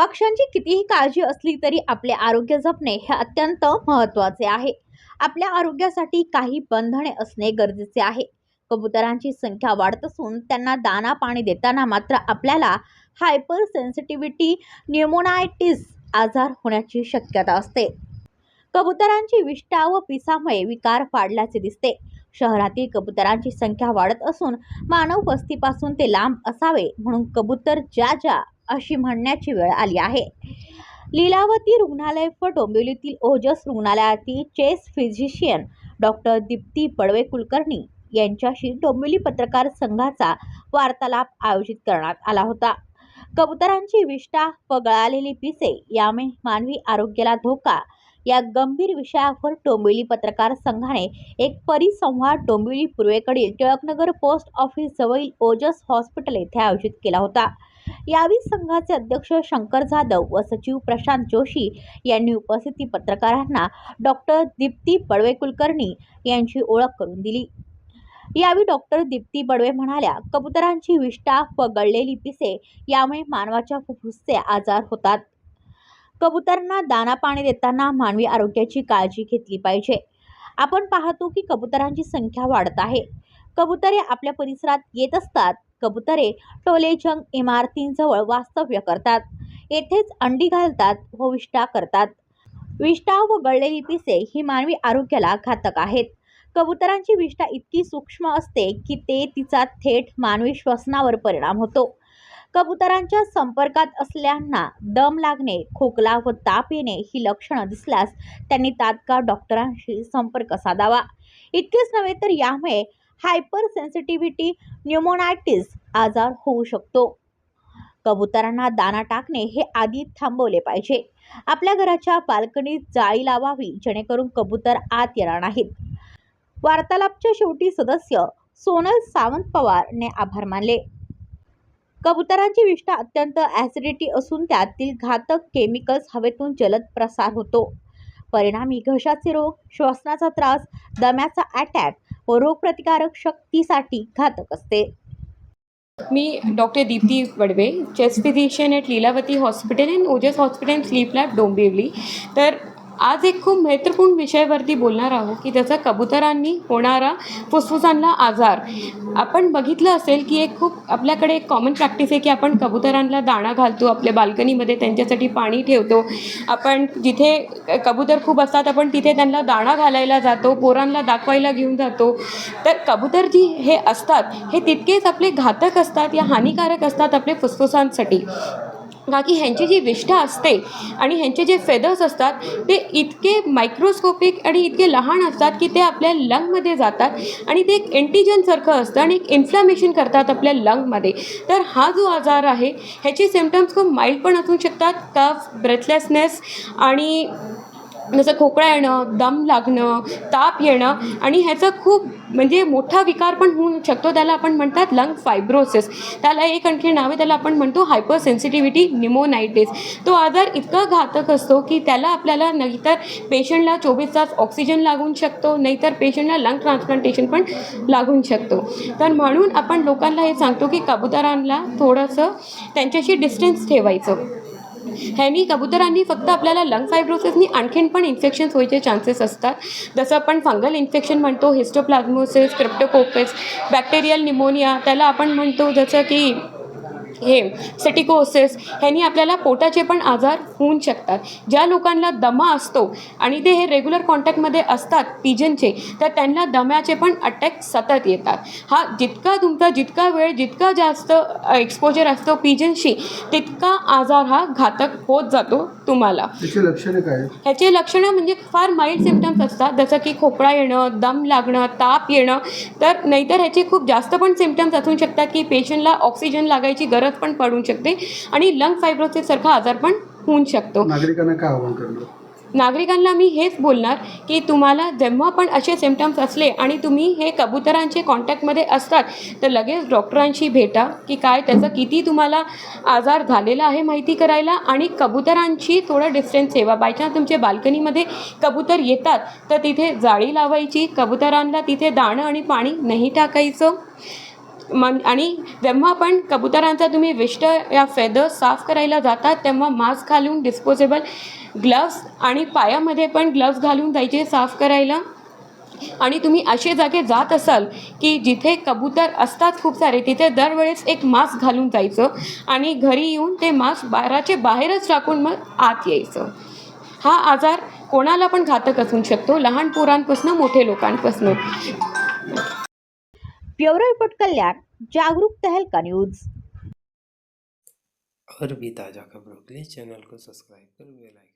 पक्ष्यांची कितीही काळजी असली तरी आपले आरोग्य जपणे हे अत्यंत महत्त्वाचे आहे. आपल्या आरोग्यासाठी काही बंधने असणे गरजेचे आहे. कबुतरांची संख्या वाढत असून त्यांना दाना पाणी देताना मात्र आपल्याला हायपर सेन्सिटिव्हिटी न्युमोनायटिस आजार होण्याची शक्यता असते. कबुतरांची विष्ठा व पिसामुळे विकार वाढल्याचे दिसते. शहरातील कबुतरांची संख्या वाढत असून मानव वस्तीपासून ते लांब असावे म्हणून कबूतर ज्या ज्या अशी म्हणण्याची वेळ आली आहे. लीलावती रुग्णालय व डोंबिवलीतील ओजस रुग्णालयातील chest physician doctor Deepti Padwe Kulkarni यांच्याशी डोंबिवली पत्रकार संघाचा वार्तालाप आयोजित करण्यात आला होता. कबुतरांची विष्ठा व गळालेली पिसे यामुळे मानवी आरोग्याला धोका या गंभीर विषयावर डोंबिवली पत्रकार संघाने एक परिसंवाद डोंबिवली पूर्वेकडील टिळकनगर पोस्ट ऑफिस जवळील ओजस हॉस्पिटल येथे आयोजित केला होता. यावेळी संघाचे अध्यक्ष शंकर जाधव व सचिव प्रशांत जोशी यांनी उपस्थिती पत्रकारांना डॉक्टर दीप्ती बडवे कुलकर्णी यांची ओळख करून दिली. यावेळी डॉक्टर दीप्ती बडवे म्हणाल्या कबुतरांची विष्ठा व गळलेली पिसे यामुळे मानवाच्या फुफ्फुसचे आजार होतात. कबुतरांना दाना पाणी देताना मानवी आरोग्याची काळजी घेतली पाहिजे. आपण पाहतो की कबुतरांची संख्या वाढत आहे. कबुतरे आपल्या परिसरात येत असतात. कबुतरे टोलेजंग इमारतींजवळ वास्तव्य करतात. येथेच अंडी घालतात व विष्ठा करतात. विष्ठा व गळलेली पिसे ही मानवी आरोग्याला घातक आहेत. कबुतरांची विष्ठा इतकी सूक्ष्म असते की ते तिचा थेट मानवी श्वसनावर परिणाम होतो. कबुतरांच्या संपर्कात असल्यांना दम लागणे खोकला व ताप येणे ही लक्षणं दिसल्यास त्यांनी तात्काळ डॉक्टरांशी संपर्क साधावा. इतकेच नव्हे तर यामुळे हायपर सेन्सिटिव्हिटी न्युमोनायटिस आजार होऊ शकतो. कबुतरांना दाना टाकणे हे आधी थांबवले पाहिजे. आपल्या घराच्या बाल्कनीत जाळी लावावी जेणेकरून कबूतर आत येणार नाहीत. वार्तालापच्या शेवटी सदस्य सोनल सावंत पवारने आभार मानले. कबुतरांची विष्ठा अत्यंत ॲसिडिटी असून त्यातील घातक केमिकल्स हवेतून जलद प्रसार होतो. परिणामी घशाचे रोग श्वसनाचा त्रास दम्याचा अटॅक व रोगप्रतिकारक शक्तीसाठी घातक असते. मी doctor Deepti Vadve, chest physician at Lilavati hospital and Ojas hospital sleep lab Dombivli. तर आज एक खूप महत्त्वपूर्ण विषयावरती बोलणार आहोत की त्याचा कबुतरांनी होणारा फुफ्फुसांना आजार. आपण बघितलं असेल की एक खूप आपल्याकडे एक कॉमन प्रॅक्टिस आहे की आपण कबुतरांना दाणा घालतो आपल्या बाल्कनीमध्ये त्यांच्यासाठी पाणी ठेवतो. आपण जिथे कबूतर खूप असतात आपण तिथे त्यांना दाणा घालायला जातो पोरांना दाखवायला घेऊन जातो. तर कबूतर जी हे असतात हे तितकेच आपले घातक असतात या हानिकारक असतात आपले फुफ्फुसांसाठी. का की ह्यांची जी विष्ठा असते आणि ह्यांचे जे फेदर्स असतात ते इतके मायक्रोस्कोपिक आणि इतके लहान असतात की ते आपल्या लंगमध्ये जातात आणि ते एक एंटीजनसारखं असतं आणि एक इन्फ्लॅमेशन करतात आपल्या लंगमध्ये तर हा जो आजार आहे ह्याचे सिमटम्स खूप माइल्ड पण असू शकतात कफ ब्रेथलेसनेस आणि जसं खोकळा येणं दम लागणं ताप येणं आणि ह्याचा खूप म्हणजे मोठा विकार पण होऊ शकतो. त्याला आपण म्हणतात लंग फायब्रोसिस त्याला एक आणखी नाव आहे त्याला आपण म्हणतो हायपर सेन्सिटिव्हिटी निमोनायटिस तो आजार इतका घातक असतो की त्याला आपल्याला नाहीतर पेशंटला चोवीस तास ऑक्सिजन लागून शकतो नाहीतर पेशंटला लंग ट्रान्सप्लांटेशन पण लागून शकतो. तर म्हणून आपण लोकांना हे सांगतो की कबुतरांना थोडंसं त्यांच्याशी डिस्टन्स ठेवायचं. ह्यानी कबुतरांनी फक्त आपल्याला लंग फायब्रोसिसनी आणखीन पण इन्फेक्शन्स व्हायचे चान्सेस असतात. जसं आपण फंगल इन्फेक्शन म्हणतो हिस्टोप्लाझ्मोसिस क्रिप्टोकोकस बॅक्टेरियल निमोनिया त्याला आपण म्हणतो जसं की हे सेटिकोसिस ह्यानी आपल्याला पोटाचे पण आजार होऊ शकतात. ज्या लोकांना दमा असतो आणि ते हे रेग्युलर कॉन्टॅक्टमध्ये असतात पिजनचे तर त्यांना दम्याचे पण अटॅक सतत येतात. हा जितका तुमचा जितका वेळ जितका जास्त एक्सपोजर असतो पिजनशी तितका आजार हा घातक होत जातो तुम्हाला? ह्याचे लक्षणं म्हणजे फार माइल्ड सिमटम्स असतात जसं की खोकळा येणं दम लागणं ताप येणं. तर नाहीतर ह्याचे खूप जास्त पण सिमटम्स असू शकतात की पेशंटला ऑक्सिजन लागायची गरज पण पडू शकते आणि लंग फायब्रोसिस सारखा आजार पण होऊ शकतो. नागरिकांना काय आवाहन करणार? नागरिकांना मी हेच बोलणार की तुम्हाला जेव्हा पण असे सिमटम्स असले आणि तुम्ही हे कबुतरांचे कॉन्टॅक्टमध्ये असतात तर लगेच डॉक्टरांशी भेटा की काय त्याचा किती तुम्हाला आजार झालेला आहे माहिती करायला आणि कबुतरांची थोडं डिस्टन्स ठेवा. बायचान्स तुमच्या बाल्कनीमध्ये कबूतर येतात तर तिथे जाळी लावायची कबुतरांना तिथे दाणं आणि पाणी नाही टाकायचं. मन आणि जेव्हा पण कबुतरांचा तुम्ही विष्ट या फेदर साफ करायला जातात तेव्हा मास्क घालून डिस्पोजेबल ग्लव्स आणि पायामध्ये पण ग्लव्स घालून जायचे साफ करायला. आणि तुम्ही असे जागे जात असाल की जिथे कबूतर असतात खूप सारे तिथे दरवेळेस एक मास्क घालून जायचं आणि घरी येऊन ते मास्क बाराचे बाहेरच टाकून मग आत यायचं. हा आजार कोणाला पण घातक असू शकतो. लहान पोरांपासून मोठे लोकांपासून. ब्युरो रिपोर्ट कल्याण जागरूक तहलका न्यूज. और भी ताज़ा खबरों के लिए चैनल को सब्सक्राइब कर बेल आइकन